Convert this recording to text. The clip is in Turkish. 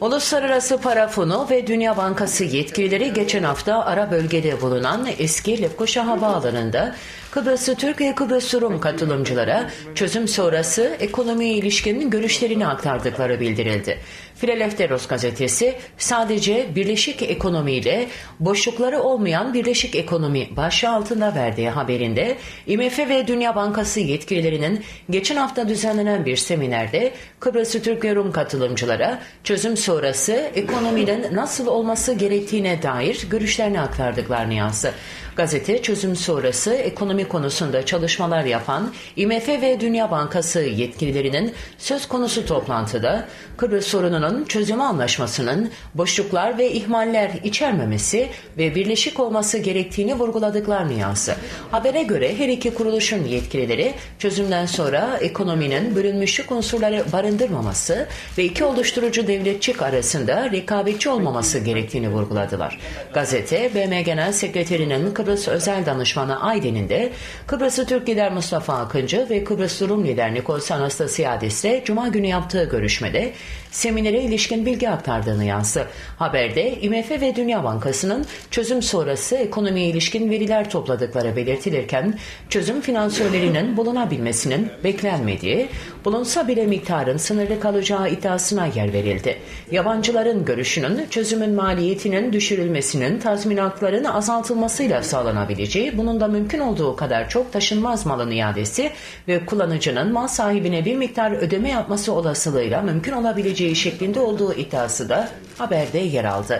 Uluslararası Para Fonu ve Dünya Bankası yetkilileri geçen hafta ara bölgede bulunan eski Lefkoşa Havaalanı'nda Kıbrıs'ı Türk ve Kıbrıs Rum katılımcılara çözüm sonrası ekonomiye ilişkin görüşlerini aktardıkları bildirildi. Filadelfos gazetesi sadece birleşik ekonomiyle boşlukları olmayan birleşik ekonomi başlığı altında verdiği haberinde IMF ve Dünya Bankası yetkililerinin geçen hafta düzenlenen bir seminerde Kıbrıs'ı Türk ve Rum katılımcılara çözüm sonrası ekonominin nasıl olması gerektiğine dair görüşlerini aktardıklarını yazdı. Gazete çözüm sonrası ekonomi konusunda çalışmalar yapan IMF ve Dünya Bankası yetkililerinin söz konusu toplantıda Kıbrıs sorununun çözümü anlaşmasının boşluklar ve ihmaller içermemesi ve birleşik olması gerektiğini vurguladıklarını yazdı. Habere göre her iki kuruluşun yetkilileri çözümden sonra ekonominin bölünmüşlük unsurları barındırmaması ve iki oluşturucu devletçik arasında rekabetçi olmaması gerektiğini vurguladılar. Gazete, BM Genel Sekreterinin Kıbrıs Özel Danışmanı Aydın'ın de Kıbrıs'ı Türk lider Mustafa Akıncı ve Kıbrıs Rum lider Nikos Anastasiadis'le Cuma günü yaptığı görüşmede seminere ilişkin bilgi aktardığını yazdı. Haberde IMF ve Dünya Bankası'nın çözüm sonrası ekonomiye ilişkin veriler topladıkları belirtilirken çözüm finansörlerinin bulunabilmesinin beklenmediği, bulunsa bile miktarın sınırlı kalacağı iddiasına yer verildi. Yabancıların görüşünün çözümün maliyetinin düşürülmesinin tazminatların azaltılmasıyla sağlanabileceği, bunun da mümkün olduğu kadar çok taşınmaz malın iadesi ve kullanıcının mal sahibine bir miktar ödeme yapması olasılığıyla mümkün olabileceği şeklinde olduğu iddiası da haberde yer aldı.